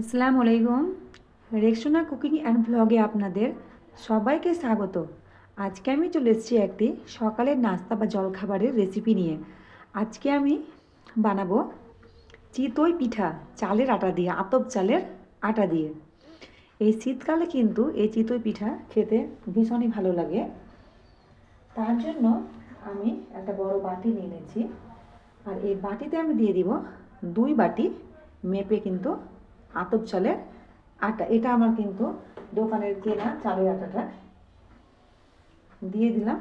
আসসালামু আলাইকুম। Rexona cooking and ব্লগে আপনাদের সবাইকে স্বাগত। আজকে আমি চলে এসেছি একটি সকালের নাস্তা বা জলখাবারের রেসিপি নিয়ে। আজকে আমি বানাবো চিতই পিঠা, চালের আটা দিয়ে, আতপ চালের আটা দিয়ে। এই শীতকালে কিন্তু এই চিতই পিঠা খেতে ভীষণই ভালো লাগে। তার জন্য আমি একটা বড় বাটি নিয়ে নিয়েছি। আর এই বাটিতে আমি দিয়ে দিব দুই বাটি মেপে কিন্তু আতপ চালের আটা। এটা আমার কিন্তু দোকানের কেনা চালের আটাটা। দিয়ে দিলাম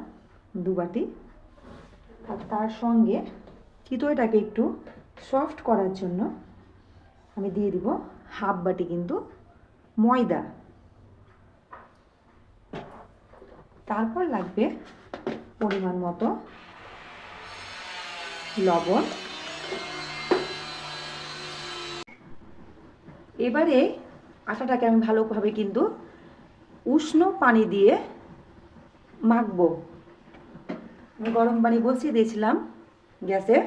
দু বাটি। আর তার সঙ্গে চিতইটাকে একটু সফট করার জন্য আমি দিয়ে দিব হাফ বাটি কিন্তু ময়দা। তারপর লাগবে পরিমাণ মতো লবণ। এবারে আটাটাকে আমি ভালোভাবে কিন্তু উষ্ণ পানি দিয়ে মাখব। আমি গরম পানি বসিয়ে দিয়েছিলাম গ্যাসে।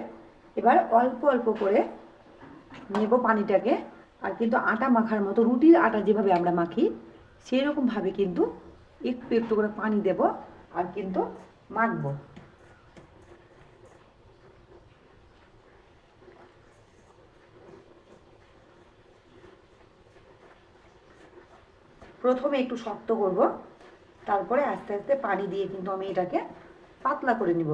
এবার অল্প অল্প করে নেব পানিটাকে। আর কিন্তু আটা মাখার মতো, রুটির আটা যেভাবে আমরা মাখি সেই রকমভাবে কিন্তু একটু একটু করে পানি দেব আর কিন্তু মাখবো। প্রথমে একটু শক্ত করব, তারপরে আস্তে আস্তে পানি দিয়ে কিন্তু আমি এটাকে পাতলা করে নিব।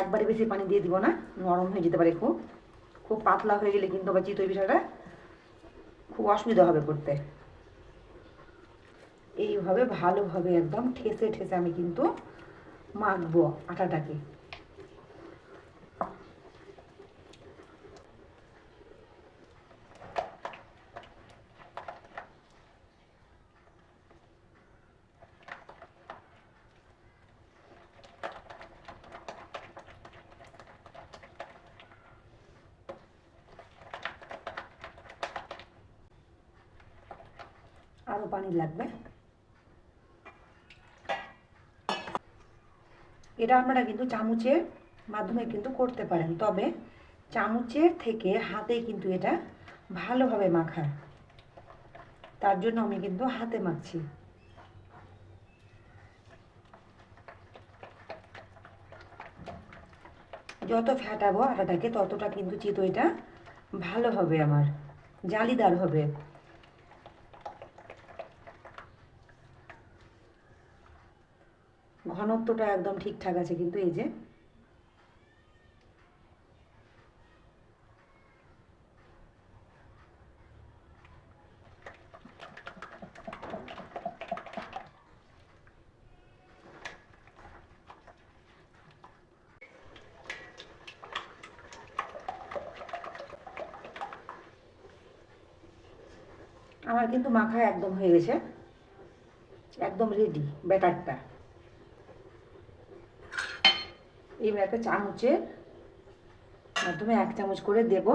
একবারে বেশি পানি দিয়ে দিব না, নরম হয়ে যেতে পারে খুব। খুব পাতলা হয়ে গেলে কিন্তু আবার চিতই পিঠাটা খুব অসুবিধা হবে করতে। এইভাবে ভালোভাবে একদম ঠেসে ঠেসে আমি কিন্তু মাখবো আটাটাকে। পানি লাগবে। এটা আপনারা কিন্তু চামচের মাধ্যমে কিন্তু করতে পারেন, তবে চামচের থেকে হাতে কিন্তু এটা ভালোভাবে মাখা তার জন্য আমি কিন্তু হাতে মাখছি। যত ফ্যাটাবো আটাটাকে ততটা কিন্তু চিতইটা ভালো হবে আমার, জালিদার হবে। ঘনত্বটা একদম ঠিকঠাক আছে, কিন্তু এই যে আমার কিন্তু মাখা একদম হয়ে গেছে, একদম রেডি ব্যাটারটা এবার একটা চামচের মাধ্যমে এক চামচ করে দেব।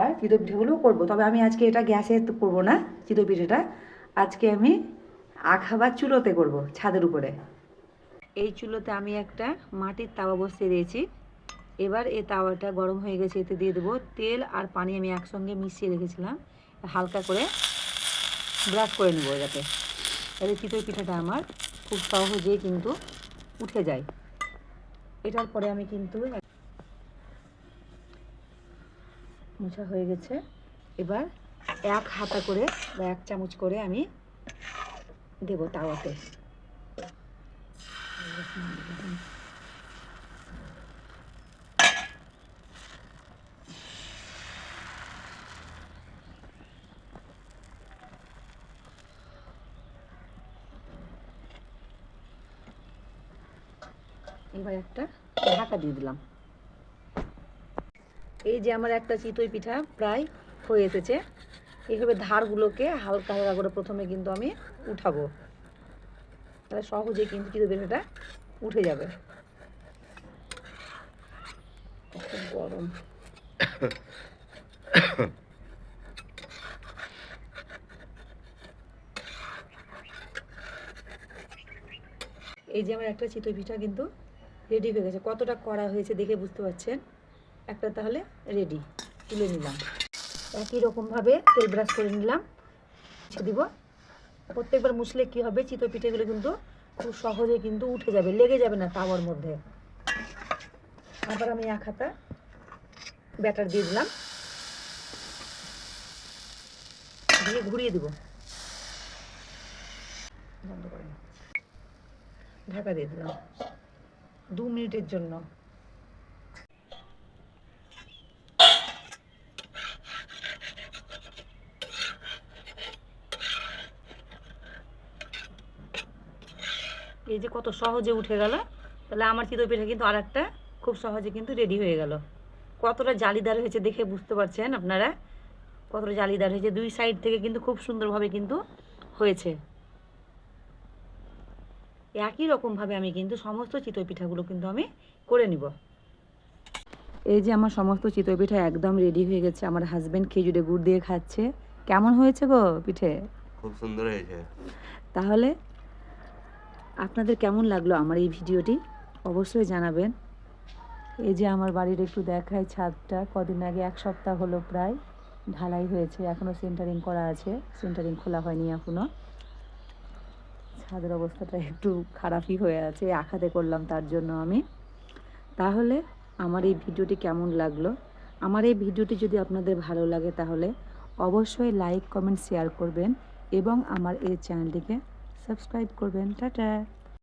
আর চিতই পিঠেগুলোও করব। তবে আমি আজকে এটা গ্যাসে করব না চিতই পিঠেটা আজকে আমি আখা বা চুলোতে করব ছাদের উপরে। এই চুলোতে আমি একটা মাটির তাওয়া বসিয়ে দিয়েছি। এবার এই তাওয়াটা গরম হয়ে গেছে, এতে দিয়ে দেবো তেল আর পানি আমি একসঙ্গে মিশিয়ে রেখেছিলাম। হালকা করে ব্রাশ করে নেব যাতে তাহলে চিতই পিঠাটা আমার খুব সহজেই কিন্তু উঠে যায়। এটার পরে আমি কিন্তু মোছা হয়ে গেছে। এবার এক হাতা করে বা এক চামচ করে আমি দেব তাওয়াতে। এবার একটা ঢাকা দিয়ে দিলাম। এই যে আমার একটা চিতই পিঠা প্রায় হয়ে এসেছে। এইভাবে ধারগুলোকে হালকা হালকা করে প্রথমে কিন্তু আমি উঠাবো। তাহলে সহজেই কিন্তু চিতই পিঠাটা উঠে যাবে। গরম। এই যে আমার একটা চিতই পিঠা কিন্তু রেডি হয়ে গেছে। কতটা করা হয়েছে দেখে বুঝতে পারছেন? একটা তাহলে রেডি তুলে নিলাম। একই রকমভাবে তেল ব্রাশ করে নিলাম। দিব। প্রত্যেকবার মুছলে কি হবে? চিতই পিঠেগুলো কিন্তু খুব সহজে কিন্তু উঠে যাবে, লেগে যাবে না তাওয়ার মধ্যে। আবার আমি এক হাতা ব্যাটার দিয়ে দিলাম। দিয়ে ঘুরিয়ে দিব। বন্ধ করে ঢাকা দিয়ে দিলাম। দু মিনিটের জন্য। এই যে কত সহজে উঠে গেল। তাহলে আমার চিতই পিঠা কিন্তু আর একটা খুব সহজে কিন্তু রেডি হয়ে গেল। কতটা জালিদার হয়েছে দেখে বুঝতে পারছেন আপনারা? কতটা জালিদার হয়েছে। দুই সাইড থেকে কিন্তু খুব সুন্দরভাবে কিন্তু হয়েছে। একই রকমভাবে আমি কিন্তু সমস্ত চিতই পিঠাগুলো কিন্তু আমি করে নিব। এই যে আমার সমস্ত চিতই পিঠা একদম রেডি হয়ে গেছে আমার হাজবেন্ড খেজুরে গুড় দিয়ে খাচ্ছে। কেমন হয়েছে গো পিঠে? খুব সুন্দর হয়েছে। তাহলে আপনাদের কেমন লাগল আমার এই ভিডিওটি? অবশ্যই জানাবেন। এই যে আমার বাড়ির একটু দেখায় ছাদটা কদিন আগে এক সপ্তাহ হলো প্রায় ঢালাই হয়েছে এখনও সেন্টারিং করা আছে সেন্টারিং খোলা হয়নি এখনও ছাদের অবস্থাটা একটু খারাপই হয়ে আছে, আঘাতে করলাম তার জন্য আমি। তাহলে আমার এই ভিডিওটি কেমন লাগল? আমার এই ভিডিওটি যদি আপনাদের ভালো লাগে তাহলে অবশ্যই লাইক কমেন্ট শেয়ার করবেন এবং আমার এই চ্যানেলটিকে সাবস্ক্রাইব করবেন। টাটা!